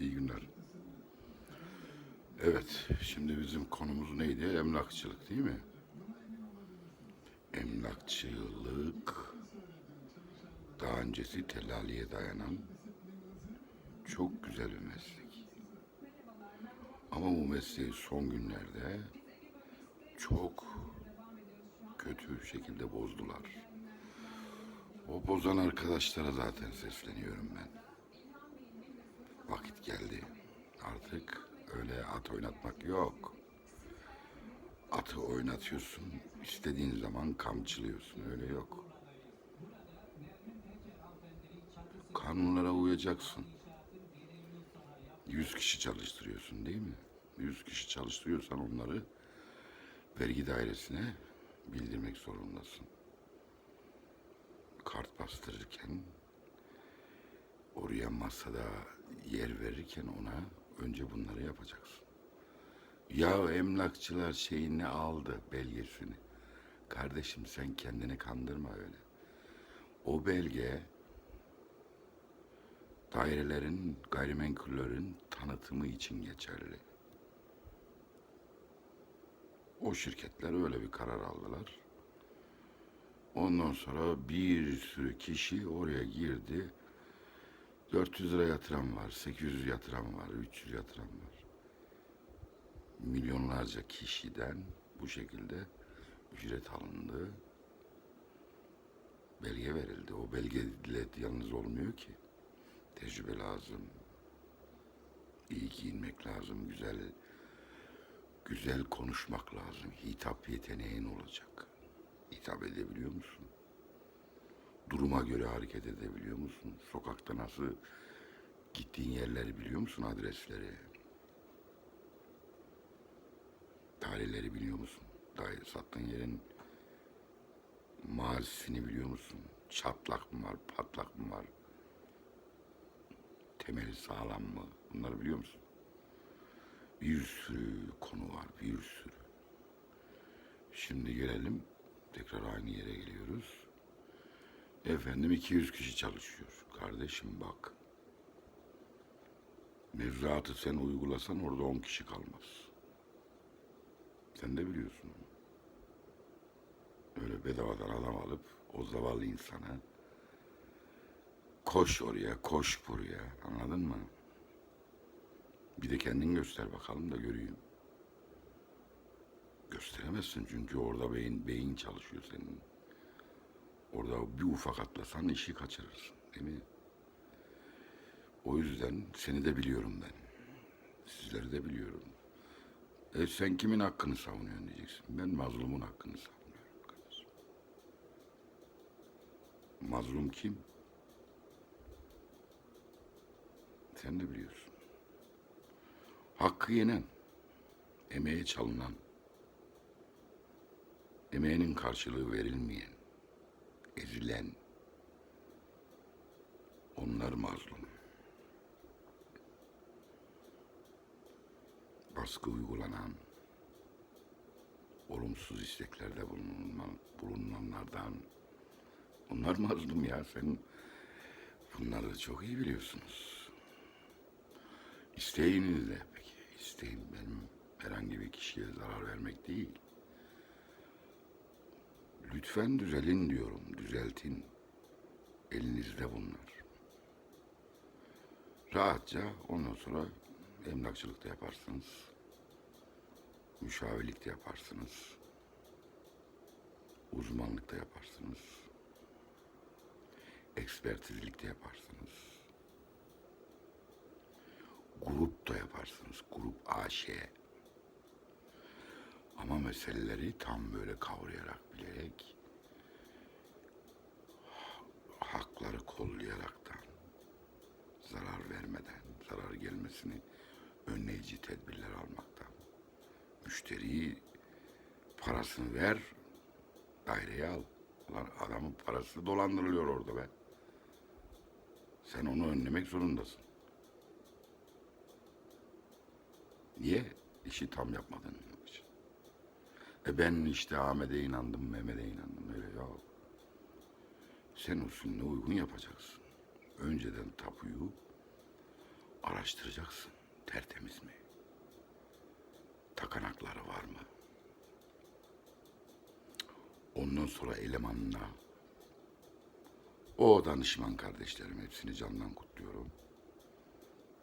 İyi günler. Evet, şimdi bizim konumuz neydi? Emlakçılık değil mi? Emlakçılık daha öncesi tellaliye dayanan çok güzel bir meslek. Ama bu mesleği son günlerde çok kötü şekilde bozdular. O bozan arkadaşlara zaten sesleniyorum ben. Vakit geldi. Artık öyle at oynatmak yok. Atı oynatıyorsun, istediğin zaman kamçılıyorsun. Öyle yok. Kanunlara uyacaksın. Yüz kişi çalıştırıyorsun değil mi? Yüz kişi çalıştırıyorsan onları vergi dairesine bildirmek zorundasın. Kart bastırırken oraya masada yer verirken ona önce bunları yapacaksın. Ya emlakçılar şeyini aldı belgesini. Kardeşim sen kendini kandırma öyle. O belge dairelerin, gayrimenkullerin tanıtımı için geçerli. O şirketler öyle bir karar aldılar. Ondan sonra bir sürü kişi oraya girdi. 400 lira yatıran var, 800 yatıran var, 300 yatıran var. Milyonlarca kişiden bu şekilde ücret alındı. Belge verildi. O belgeyle yalnız olmuyor ki. Tecrübe lazım. İyi giyinmek lazım. Güzel güzel konuşmak lazım. Hitap yeteneğin olacak. Hitap edebiliyor musun? Duruma göre hareket edebiliyor musun? Sokakta nasıl gittiğin yerleri biliyor musun? Adresleri. Daireleri biliyor musun? Daire sattığın yerin mazisini biliyor musun? Çatlak mı var, patlak mı var? Temeli sağlam mı? Bunları biliyor musun? Bir sürü konu var, bir sürü. Şimdi gelelim, tekrar aynı yere geliyoruz. Efendim 200 kişi çalışıyor. Kardeşim bak. Mevzuatı sen uygulasan orada 10 kişi kalmaz. Sen de biliyorsun. Öyle bedavadan adam alıp o zavallı insana koş oraya, koş buraya. Anladın mı? Bir de kendin göster bakalım da göreyim. Gösteremezsin çünkü orada beyin, beyin çalışıyor senin. Orada bir ufak atlasan işi kaçırırsın değil mi? O yüzden seni de biliyorum ben. Sizleri de biliyorum. E sen kimin hakkını savunuyorsun diyeceksin. Ben mazlumun hakkını savunuyorum kardeşim. Mazlum kim? Sen de biliyorsun. Hakkı yenen, emeğe çalınan, emeğinin karşılığı verilmeyen, ezilen, onlar mazlum. Baskı uygulanan, olumsuz isteklerde bulunan, bulunanlardan, onlar mazlum ya. Sen bunları çok iyi biliyorsunuz. İsteğiniz ne peki? İsteğim benim herhangi bir kişiye zarar vermek değil. Lütfen düzelin diyorum, düzeltin. Elinizde bunlar. Rahatça ondan sonra emlakçılık da yaparsınız. Müşavirlik de yaparsınız. Uzmanlık da yaparsınız. Ekspertizlik de yaparsınız. Grup da yaparsınız. Grup AŞ. Ama meseleleri tam böyle kavrayarak bilerek hakları kollayaraktan zarar vermeden, zarar gelmesini önleyici tedbirler almaktan. Müşteriyi parasını ver, daireye al. Lan adamın parası dolandırılıyor orada be. Sen onu önlemek zorundasın. Niye? İşi tam yapmadın. E ben işte Ahmet'e inandım, Mehmet'e inandım. Öyle ya. Sen usulüne uygun yapacaksın. Önceden tapuyu ara Araştıracaksın. Tertemiz mi? Takanakları var mı? Ondan sonra elemanla o danışman kardeşlerim hepsini candan kutluyorum.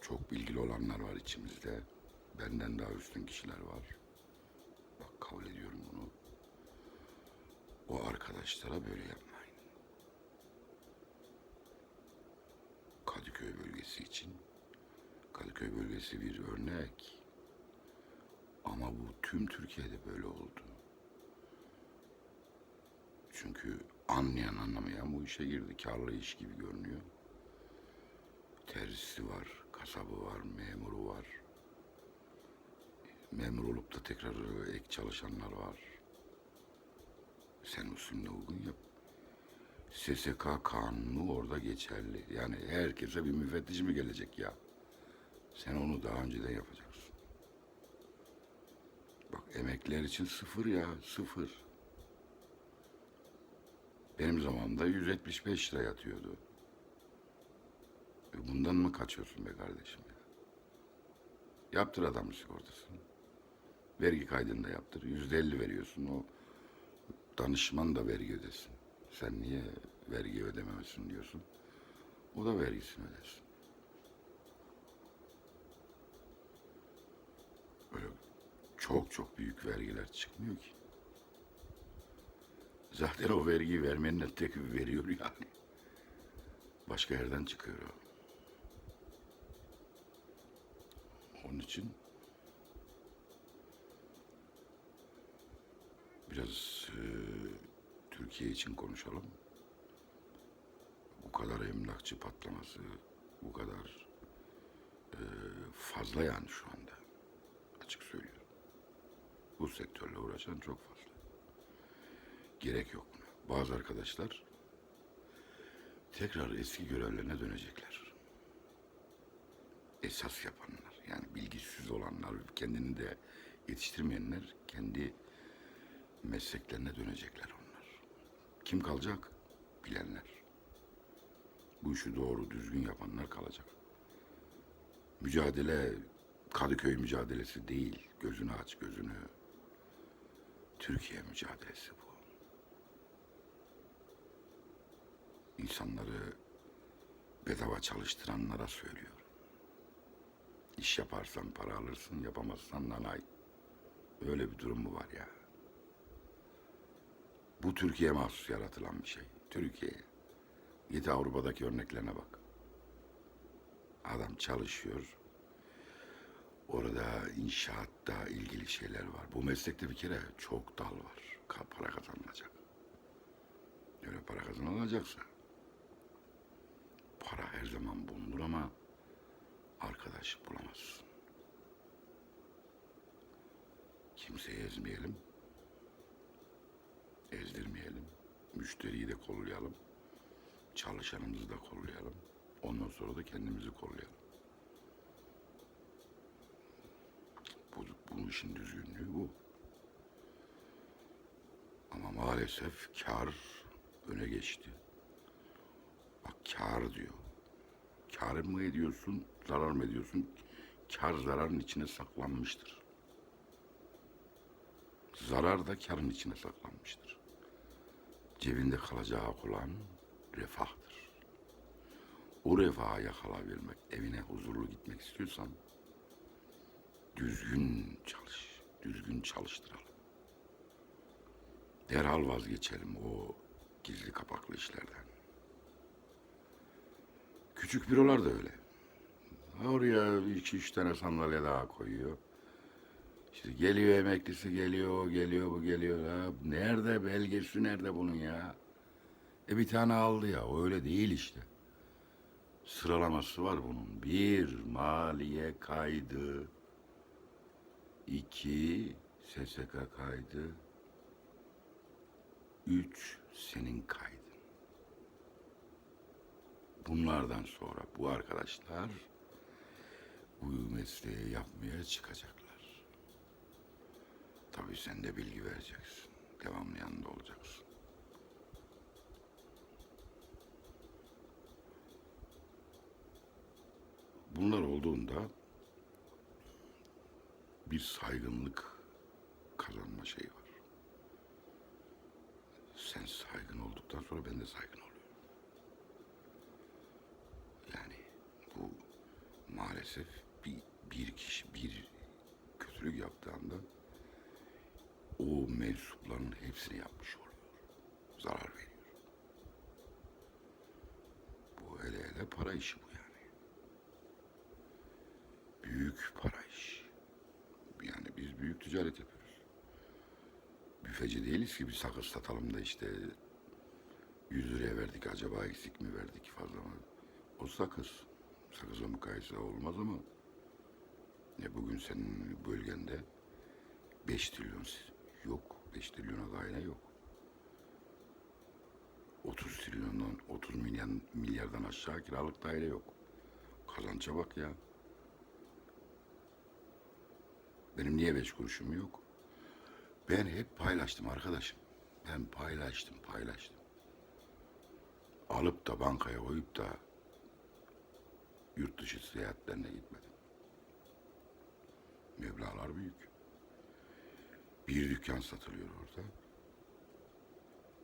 Çok bilgili olanlar var içimizde. Benden daha üstün kişiler var. Kabul ediyorum bunu. O arkadaşlara böyle yapmayın. Kadıköy bölgesi için. Kadıköy bölgesi bir örnek. Ama bu tüm Türkiye'de böyle oldu. Çünkü anlayan anlamayan bu işe girdi. Karlı iş gibi görünüyor. Terzisi var, kasabı var, memuru var. Memur olup da tekrar ek çalışanlar var. Sen usulüne uygun yap. SSK kanunu orada geçerli. Yani herkese bir müfettiş mi gelecek ya? Sen onu daha önceden yapacaksın. Bak emekliler için sıfır ya, sıfır. Benim zamanımda 175 lira yatıyordu. E bundan mı kaçıyorsun be kardeşim ya? Yaptır adamın sigortasını. Vergi kaydını da yaptır. Yüzde elli veriyorsun. O danışman da vergi ödesin. Sen niye vergi ödememesin diyorsun. O da vergisini ödesin. Öyle çok çok büyük vergiler çıkmıyor ki. Zaten o vergiyi vermenin de tek veriyor yani. Başka yerden çıkıyor o. Onun için biraz e, Türkiye için konuşalım. Bu kadar emlakçı patlaması, bu kadar e, fazla yani şu anda. Açık söylüyorum. Bu sektörle uğraşan çok fazla. Gerek yok buna. Bazı arkadaşlar tekrar eski görevlerine dönecekler. Esas yapanlar, yani bilgisiz olanlar, kendini de yetiştirmeyenler kendi mesleklerine dönecekler onlar. Kim kalacak? Bilenler. Bu işi doğru düzgün yapanlar kalacak. Mücadele Kadıköy mücadelesi değil. Gözünü aç gözünü. Türkiye mücadelesi bu. İnsanları bedava çalıştıranlara söylüyorum. İş yaparsan para alırsın, yapamazsan nanay. Öyle bir durum mu var ya? Bu Türkiye mahsus yaratılan bir şey. Türkiye. Git Avrupa'daki örneklerine bak. Adam çalışıyor. Orada inşaatta ilgili şeyler var. Bu meslekte bir kere çok dal var. Para kazanılacak. Öyle para kazanılacaksa para her zaman bulunur ama arkadaş bulamazsın. Kimseyi ezmeyelim. Ezdirmeyelim. Müşteriyi de kollayalım. Çalışanımızı da kollayalım. Ondan sonra da kendimizi kollayalım. Bu, bu işin düzgünlüğü bu. Ama maalesef kar öne geçti. Bak kar diyor. Kar mı ediyorsun, zarar mı ediyorsun? Kar zararın içine saklanmıştır. Zarar da karın içine saklanmıştır. Cebinde kalacak olan refahtır. O refaha yakalayabilmek, evine huzurlu gitmek istiyorsan düzgün çalış, düzgün çalıştıralım. Derhal vazgeçelim o gizli kapaklı işlerden. Küçük bürolar da öyle. Oraya iki üç tane sandalye daha koyuyor. İşte geliyor emeklisi geliyor, geliyor, bu geliyor. Ya nerede belgesi nerede bunun ya? E bir tane aldı ya. Öyle değil işte. Sıralaması var bunun. Bir, maliye kaydı. İki, SSK kaydı. Üç, senin kaydın. Bunlardan sonra bu arkadaşlar bu mesleği yapmaya çıkacaklar. Tabii sen de bilgi vereceksin. Devamlı yanında olacaksın. Bunlar olduğunda bir saygınlık kazanma şeyi var. Sen saygın olduktan sonra ben de saygın oluyorum. Yani bu maalesef bir, bir kişi bir kötülük yaptığı anda o mensupların hepsini yapmış oluyor. Zarar veriyor. Bu hele hele para işi bu yani. Büyük para iş. Yani biz büyük ticaret yapıyoruz. Büfeci değiliz ki bir sakız satalım da işte 100 liraya verdik acaba eksik mi verdik fazla mı? O sakız. Sakızla mukayese olmaz ama ne bugün senin bölgende 5 trilyon yok. 5 trilyona daire yok. 30 trilyondan 30 milyar, milyardan aşağı kiralık daire yok. Kazança bak ya. Benim niye beş kuruşum yok? Ben hep paylaştım arkadaşım. Ben paylaştım, paylaştım. Alıp da bankaya koyup da yurt dışı seyahatlerine gitmedim. Meblağlar büyük. Bir dükkan satılıyor orada.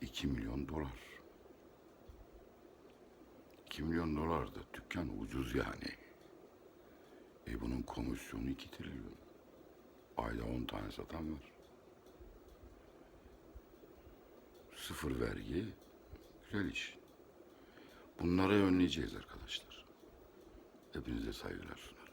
2 milyon dolar. 2 milyon dolar da dükkan ucuz yani. E bunun komisyonu 2 trilyon. Ayda 10 tane satan var. Sıfır vergi. Güzel iş. Bunları önleyeceğiz arkadaşlar. Hepinize saygılar sunarım.